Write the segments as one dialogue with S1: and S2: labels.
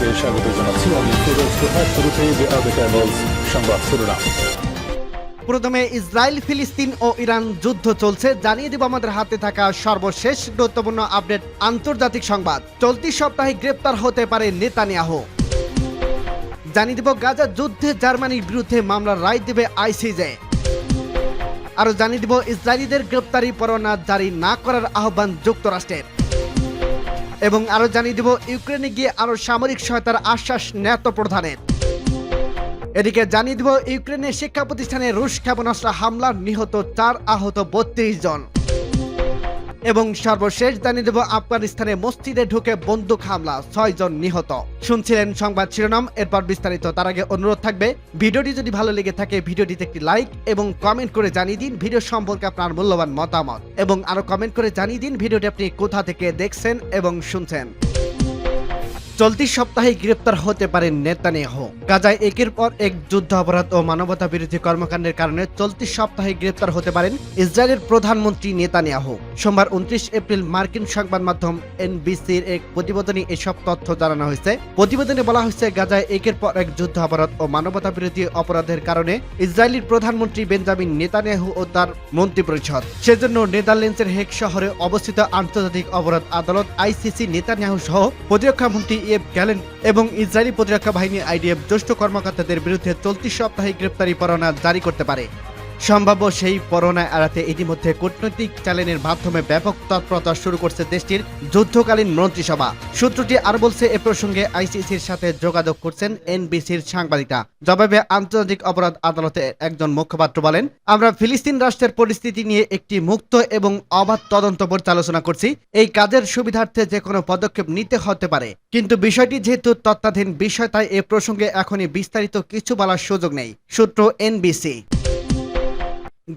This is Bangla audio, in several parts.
S1: আপনাদেরকে স্বাগত জানাচ্ছি। আমি ফিরোজ তোহা শুরুতেই সংবাদ শিরোনাম
S2: প্রথমে ইসরায়েল, ফিলিস্তিন ও ইরান যুদ্ধ চলছে। জানিয়ে দেব আমাদের হাতে থাকা সর্বশেষ গুরুত্বপূর্ণ আপডেট আন্তর্জাতিক সংবাদ। চলতি সপ্তাহে গ্রেপ্তার হতে পারে নেতানিয়াহু। জানিয়ে দেব গাজা যুদ্ধে জার্মানির বিরুদ্ধে মামলার রায় দেবে আইসিজে। আরও জানিয়ে দেব, ইসরায়েলিদের গ্রেপ্তারি পরোয়ানা জারি না করার আহ্বান যুক্তরাষ্ট্রের। এবং আরও জানিয়ে দেব, ইউক্রেনে গিয়ে আরও সামরিক সহায়তার আশ্বাস নেত প্রধানের। এদিকে জানিয়ে দিব, ইউক্রেনের শিক্ষা প্রতিষ্ঠানে রুশ ক্ষেপণাস্ত্র হামলার নিহত চার আহত বত্রিশ জন। এবং সর্বশেষ জানিয়ে দেব, আফগানিস্তানে মসজিদে ঢুকে বন্দুক হামলা, ছয় জন নিহত। শুনছিলেন সংবাদ শিরোনাম, এরপর বিস্তারিত। তার আগে অনুরোধ থাকবে, ভিডিওটি যদি ভালো লেগে থাকে, ভিডিওটিতে একটি লাইক এবং কমেন্ট করে জানিয়ে দিন ভিডিও সম্পর্কে আপনার মূল্যবান মতামত। এবং আরও কমেন্ট করে জানিয়ে দিন ভিডিওটি আপনি কোথা থেকে দেখছেন এবং শুনছেন। চলতি সপ্তাহে গ্রেপ্তার হতে পারেন নেতানিয়াহু। গাজায় একের পর এক যুদ্ধ অপরাধ ও মানবতা বিরোধী কর্মকাণ্ডের কারণে চলতি সপ্তাহে গ্রেপ্তার হতে পারেন ইসরায়েলের প্রধানমন্ত্রী নেতানিয়াহু। সোমবার উনত্রিশ এপ্রিল মার্কিন সংবাদ মাধ্যম এনবিসির এক প্রতিবেদনে এসব তথ্য জানানো হয়েছে। প্রতিবেদনে বলা হয়েছে, গাজায় একের পর এক যুদ্ধ অপরাধ ও মানবতা বিরোধী অপরাধের কারণে ইসরায়েলের প্রধানমন্ত্রী বেঞ্জামিন নেতানিয়াহু ও তার মন্ত্রী পরিষদ। সেজন্য নেদারল্যান্ডসের হেক শহরে অবস্থিত আন্তর্জাতিক অপরাধ আদালত আইসিসি নেতানিয়াহু সহ প্রতিরক্ষা মন্ত্রী গেলেন এবং ইসরায়েলি প্রতিরক্ষা বাহিনী আইডিএফ জ্যেষ্ঠ কর্মকর্তাদের বিরুদ্ধে চলতি সপ্তাহে গ্রেপ্তারি পরোয়ানা জারি করতে পারে। সম্ভাব্য সেই পরোনা এড়াতে ইতিমধ্যে কূটনৈতিক চ্যালেঞ্জের মাধ্যমে ব্যাপক তৎপরতা শুরু করছে দেশটির যুদ্ধকালীন মন্ত্রিসভা। সূত্রটি আর বলছে, এ প্রসঙ্গে আইসিসির সাথে যোগাযোগ করছেন এনবিসির সাংবাদিকরা। জবাবে আন্তর্জাতিক অপরাধ আদালতে একজন মুখপাত্র বলেন, আমরা ফিলিস্তিন রাষ্ট্রের পরিস্থিতি নিয়ে একটি মুক্ত এবং অবাধ তদন্ত পর্যালোচনা করছি। এই কাজের সুবিধার্থে যে কোনো পদক্ষেপ নিতে হতে পারে। কিন্তু বিষয়টি যেহেতু তত্ত্বাধীন বিষয়, তাই এ প্রসঙ্গে এখনই বিস্তারিত কিছু বলার সুযোগ নেই। সূত্র এনবিসি।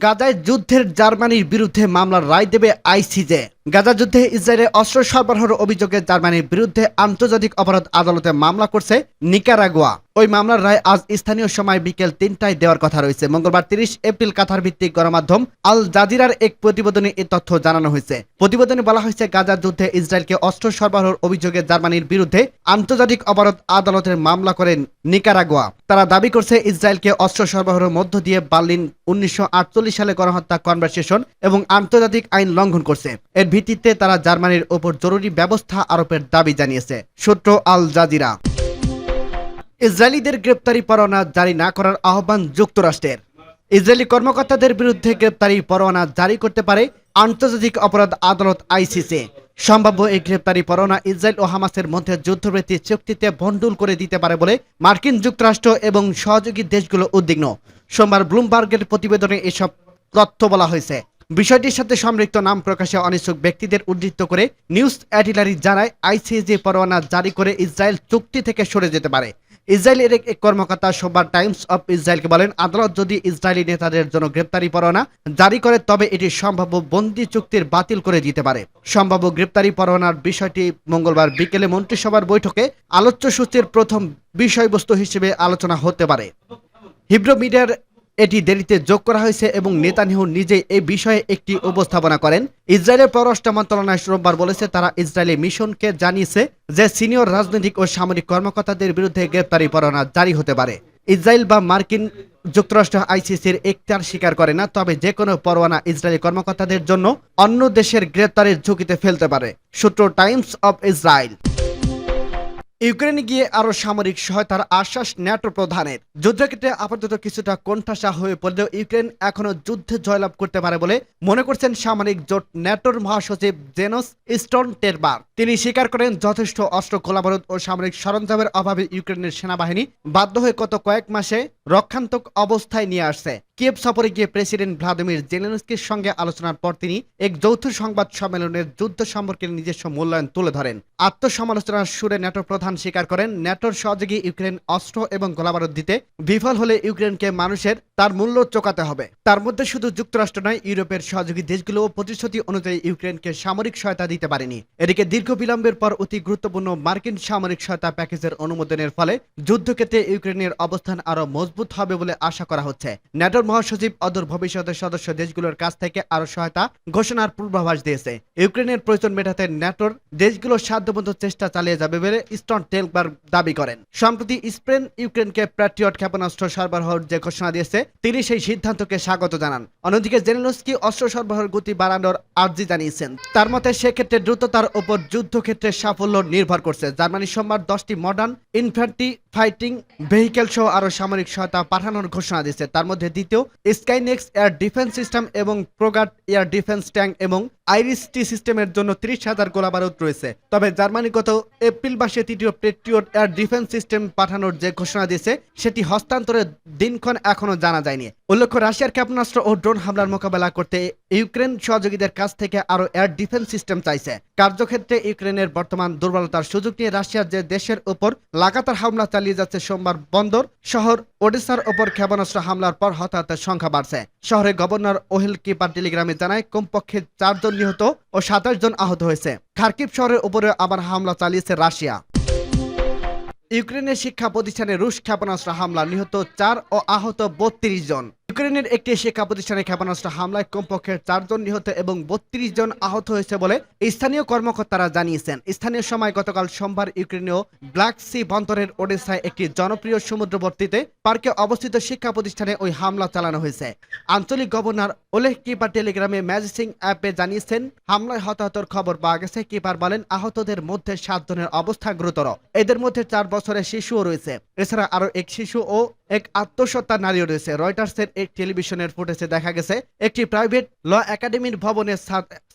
S2: গাজায় যুদ্ধের জার্মানির বিরুদ্ধে মামলার রায় দেবে আইসিজে। গাজা যুদ্ধে ইসরায়েলের অস্ত্র সরবরাহের অভিযোগে জার্মানির বিরুদ্ধে আন্তর্জাতিক অপরাধ আদালতে মামলা করছে নিকারাগুয়া। ওই মামলার রায় আজ স্থানীয় সময় বিকেল তিনটায় দেওয়ার কথা রয়েছে। মঙ্গলবার তিরিশ এপ্রিল কাতার ভিত্তিক গণমাধ্যম আল জাজিরার এক প্রতিবেদনে এ তথ্য জানানো হয়েছে। প্রতিবেদনে বলা হয়েছে, গাজা যুদ্ধে ইসরায়েলকে অস্ত্র সরবরাহের অভিযোগে জার্মানির বিরুদ্ধে আন্তর্জাতিক অপরাধ আদালতের মামলা করেন নিকারাগুয়া। তারা দাবি করছে, ইসরায়েলকে অস্ত্র সরবরাহের মধ্য দিয়ে বার্লিন উনিশশো আটচল্লিশ সালে গণহত্যা কনভারসেশন এবং আন্তর্জাতিক আইন লঙ্ঘন করছে। এর ভিত্তিতে তারা জার্মানির ওপর জরুরি ব্যবস্থা আরোপের দাবি জানিয়েছে, সূত্র আল জাজিরা। ইসরায়েলিদের গ্রেপ্তারি পরোয়ানা জারি না করার আহ্বান যুক্তরাষ্ট্রের। ইসরায়েলি কর্মকর্তাদের বিরুদ্ধে গ্রেপ্তারি পরোয়ানা জারি করতে পারে আন্তর্জাতিক অপরাধ আদালত আইসিসি। সম্ভাব্য এই গ্রেপ্তারি পরোয়ানা ইসরায়েল ও হামাসের মধ্যে যুদ্ধবৃত্তি চুক্তিতে ভণ্ডুল করে দিতে পারে বলে মার্কিন যুক্তরাষ্ট্র এবং সহযোগী দেশগুলো উদ্বিগ্ন। সোমবার ব্লুমবার্গের প্রতিবেদনে এসব তথ্য বলা হয়েছে। বিষয়টির সাথে সম্পৃক্ত নাম প্রকাশে অনিচ্ছুক ব্যক্তিদের উদ্ধৃত করে নিউজ অ্যাটিলারি জানায় আইসিজে পরোয়ানা জারি করে ইসরায়েল চুক্তি থেকে সরে যেতে পারে। ইসরায়েলের এক কর্মকর্তা সোমবার টাইমস অফ ইসরায়েলকে বলেন, আদালত যদি ইসরায়েলি নেতাদের জন্য গ্রেপ্তারি পরোয়ানা জারি করে, তবে এটি সম্ভাব্য বন্দি চুক্তির বাতিল করে দিতে পারে। সম্ভাব্য গ্রেপ্তারি পরোয়ানার বিষয়টি মঙ্গলবার বিকেলে মন্ত্রিসভার বৈঠকে আলোচ্য সূচির প্রথম বিষয়বস্তু হিসেবে আলোচনা হতে পারে। হিব্রো মিডিয়ার এটি দেরিতে যোগ করা হয়েছে এবং নেতানিয়াহু নিজে এই বিষয়ে একটি উপস্থাপনা করেন। ইসরায়েলের পররাষ্ট্র মন্ত্রণালয় সোমবার বলেছে, তারা ইসরায়েলি মিশনকে জানিয়েছে যে সিনিয়র রাজনৈতিক ও সামরিক কর্মকর্তাদের বিরুদ্ধে গ্রেপ্তারি পরোয়ানা জারি হতে পারে। ইসরায়েল বা মার্কিন যুক্তরাষ্ট্র আইসিসির একটার স্বীকার করে না, তবে যে কোনো পরোয়ানা ইসরায়েলি কর্মকর্তাদের জন্য অন্য দেশের গ্রেপ্তারের ঝুঁকিতে ফেলতে পারে, সূত্র টাইমস অব ইসরায়েল। ইউক্রেনে গিয়ে আরও সামরিক সহায়তার আশ্বাস ন্যাটো প্রধানের। যুদ্ধক্ষেত্রে আপাতত কিছুটা কণ্ঠাসা হয়ে পড়লেও ইউক্রেন এখনও যুদ্ধে জয়লাভ করতে পারে বলে মনে করছেন সামরিক জোট ন্যাটোর মহাসচিব জেনস স্টন টেরবার তিনি স্বীকার করেন যথেষ্ট অস্ত্র গোলাবারুদ ও সামরিক সরঞ্জামের অভাবে ইউক্রেনের সেনাবাহিনী বাধ্য হয়ে গত কয়েক মাসে রক্ষান্তক অবস্থায় নিয়ে আসছে। কিয়েভ সফরে গিয়ে প্রেসিডেন্ট ভ্লাদিমির জেলেনস্কির সঙ্গে আলোচনার পর তিনি এক যৌথ সংবাদ সম্মেলনের যুদ্ধ সম্পর্কে নিজস্ব মূল্যায়ন তুলে ধরেন। আত্মসমালোচনার সুরে ন্যাটো প্রধান স্বীকার করেন, ন্যাটোর সহযোগী ইউক্রেন অস্ত্র এবং গোলাবারুদ দিতে বিফল হলে ইউক্রেনকে মানুষের তার মূল্য চোকাতে হবে। তার মধ্যে শুধু যুক্তরাষ্ট্র নয়, ইউরোপের সহযোগী দেশগুলোও প্রতিশ্রুতি অনুযায়ী ইউক্রেনকে সামরিক সহায়তা দিতে পারেনি। এদিকে দীর্ঘ বিলম্বের পর অতি গুরুত্বপূর্ণ মার্কিন সামরিক সহায়তা প্যাকেজের অনুমোদনের ফলে যুদ্ধক্ষেত্রে ইউক্রেনের অবস্থান আরও মজবুত হবে বলে আশা করা হচ্ছে। ন্যাটোর মহাসচিব অদূর ভবিষ্যতের সদস্য দেশগুলোর কাছ থেকে আরও সহায়তা ঘোষণার পূর্বাভাস দিয়েছে। ইউক্রেনের প্রয়োজন মেটাতে ন্যাটোর দেশগুলো সাধ্যমতো চেষ্টা চালিয়ে যাবে বলে স্টন টেলবার দাবি করেন। সম্প্রতি স্পেন ইউক্রেনকে প্যাট্রিয়ট ক্ষেপণাস্ত্র সরবরাহের যে ঘোষণা দিয়েছে, তিনি সেই সিদ্ধান্তকে স্বাগত জানান। অন্যদিকে জেনেলস্কি অস্ত্র সরবরাহের গতি বাড়ানোর আর্জি জানিয়েছেন। তার মতে, সেক্ষেত্রে দ্রুততার উপর যুদ্ধক্ষেত্রে সাফল্য নির্ভর করছে। জার্মানি সোমবার দশটি মডার্ন ইনফ্যান্ট্রি ফাইটিং ভেহিকেল সহ আরও সামরিক সহায়তা পাঠানোর ঘোষণা দিচ্ছে তার মধ্যে দ্বিতীয় স্কাইনেক্স এয়ার ডিফেন্স সিস্টেম এবং প্রোগাট এয়ার ডিফেন্স ট্যাঙ্ক এবং আইরিস টি সিস্টেমের জন্য ত্রিশ হাজার গোলাবারুদ রয়েছে। তবে জার্মানি গত এপ্রিল মাসে তৃতীয় পেট্রিয়ট এয়ার ডিফেন্স সিস্টেম পাঠানোর যে ঘোষণা দিয়েছে, সেটি হস্তান্তরের দিনক্ষণ এখনও জানা যায়নি। উল্লেখ্য, রাশিয়ার ক্ষেপণাস্ত্র ও ড্রোন হামলার মোকাবেলা করতে ইউক্রেন সহযোগীদের কাছ থেকে আরও এয়ার ডিফেন্স সিস্টেম চাইছে। কার্যক্ষেত্রে ইউক্রেনের বর্তমান দুর্বলতার সুযোগ নিয়ে রাশিয়ার যে দেশের উপর লাগাতার হামলা চালিয়ে যাচ্ছে সোমবার বন্দর, শহর ওডিশার ওপর ক্ষেপণাস্ত্র হামলার পর হতাহতের সংখ্যা বাড়ছে। শহরে গভর্নর ওহেল কিপার টেলিগ্রামে জানায়, কমপক্ষে চারজন নিহত ও সাতাশ জন আহত হয়েছে। খার্কিব শহরের উপরে আবার হামলা চালিয়েছে রাশিয়া। ইউক্রেনের শিক্ষা প্রতিষ্ঠানে রুশ ক্ষেপণাস্ত্র হামলা নিহত চার ও আহত বত্রিশ জন। ইউক্রেনের একটি শিক্ষা প্রতিষ্ঠানে ক্ষেপণাস্ত্র হামলায় কমপক্ষে চারজন নিহত এবং বত্রিশ জন আহত হয়েছে বলে স্থানীয় কর্মকর্তারা জানিয়েছেন। স্থানীয় সময় গতকাল সোমবার ইউক্রেনীয় ব্ল্যাক সি বন্দরের ওডেসায় একটি জনপ্রিয় সমুদ্রবর্তীতে পার্কে অবস্থিত শিক্ষা প্রতিষ্ঠানে ওই হামলা চালানো হয়েছে। আঞ্চলিক গভর্নর ওলেহ কিপার টেলিগ্রামে ম্যাজিসিং অ্যাপে জানিয়েছেন, হামলায় হতাহতর খবর পাওয়া গেছে। কিপার বলেন, আহতদের মধ্যে সাতজনের অবস্থা গুরুতর। এদের মধ্যে চার বছরের শিশুও রয়েছে। এছাড়া আরও এক শিশু ও এক আত্মসত্তা নারীও রয়েছে। রয়টার্সের এক টেলিভিশনের ফুটেজে দেখা গেছে, একটি প্রাইভেট ল একাডেমির ভবনে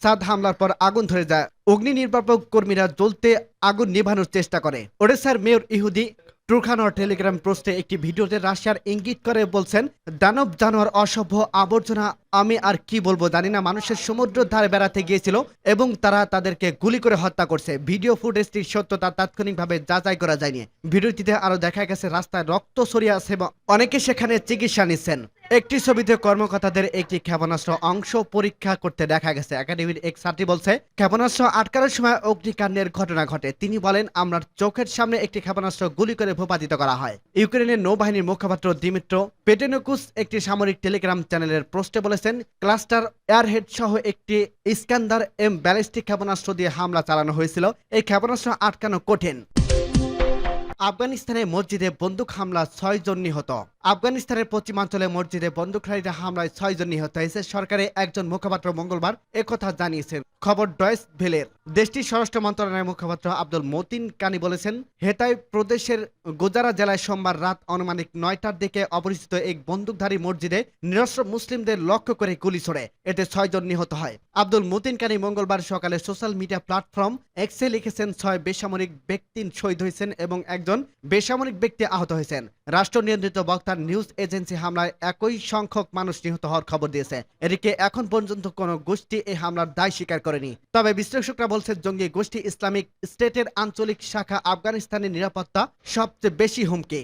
S2: সাদ হামলার পর আগুন ধরে যায়। অগ্নি নির্বাপক কর্মীরা জ্বলতে আগুন নিভানোর চেষ্টা করে। ওড়িশার মেয়র ইহুদি ট্রুখানোর টেলিগ্রাম পোস্টে একটি ভিডিওতে রাশিয়ার ইঙ্গিত করে বলছেন, দানব, জানোয়ার, অসভ্য আবর্জনা, আমি আর কি বলব জানি না। মানুষের সমুদ্র ধারে বেড়াতে গিয়েছিল এবং তারা তাদেরকে গুলি করে হত্যা করছে। ভিডিও ফুটেজটির সত্যতা তাৎক্ষণিকভাবে যাচাই করা যায়নি। ভিডিওটিতে আরও দেখা গেছে, রাস্তায় রক্ত সরিয়ে আছে এবং অনেকে সেখানে চিকিৎসা নিচ্ছেন। একটি ছবিতে কর্মকর্তাদের একটি ক্ষেপণাস্ত্র অংশ পরীক্ষা করতে দেখা গেছে। একাডেমির এক ছাত্রী বলছে, ক্ষেপণাস্ত্র আটকানোর সময় অগ্নিকাণ্ডের ঘটনা ঘটে। তিনি বলেন, আমরা চোখের সামনে একটি ক্ষেপণাস্ত্র গুলি করে ভূপাতিত করা হয়। ইউক্রেনের নৌবাহিনীর মুখপাত্র দিমিত্র পেটেনোকুস একটি সামরিক টেলিগ্রাম চ্যানেলের পোস্টে বলেছেন, ক্লাস্টার এয়ারহেড সহ একটি ইস্কান্দার এম ব্যালিস্টিক ক্ষেপণাস্ত্র দিয়ে হামলা চালানো হয়েছিল। এই ক্ষেপণাস্ত্র আটকানো কঠিন। আফগানিস্তানে মসজিদে বন্দুক হামলা ছয় জন নিহত। আফগানিস্তানের পশ্চিমাঞ্চলে মসজিদে বন্দুকধারীরা হামলায় ছয় জন নিহত হয়েছে। সরকারের একজন মুখপাত্র মঙ্গলবার একথা জানিয়েছেন। খবর ডয়েস ভেলের। দেশটির স্বরাষ্ট্র মন্ত্রণালয়ের মুখপাত্র আব্দুল মতিন কানি বলেছেন, হেতাই প্রদেশের গোজারা জেলায় সোমবার রাত অনুমানিক নয়টার দিকে অপরিচিত এক বন্দুকধারী মসজিদে নিরস্ত্র মুসলিমদের লক্ষ্য করে গুলি ছোড়ে। এতে ছয়জন নিহত হয়। আব্দুল মতিন কানি মঙ্গলবার সকালে সোশ্যাল মিডিয়া প্ল্যাটফর্ম এক্সে লিখেছেন, ছয় বেসামরিক ব্যক্তি শহীদ হয়েছেন এবং একজন বেসামরিক ব্যক্তি আহত হয়েছেন। রাষ্ট্র নিয়ন্ত্রিত বক্তার নিউজ এজেন্সি হামলায় একই সংখ্যক মানুষ নিহত হওয়ার খবর দিয়েছে। এদিকে এখন পর্যন্ত কোনো গোষ্ঠী এই হামলার দায় স্বীকার করেনি। তবে বিশ্লেষকরা বলছে জঙ্গি গোষ্ঠী ইসলামিক স্টেটের আঞ্চলিক শাখা আফগানিস্তানের নিরাপত্তা সবচেয়ে বেশি হুমকি।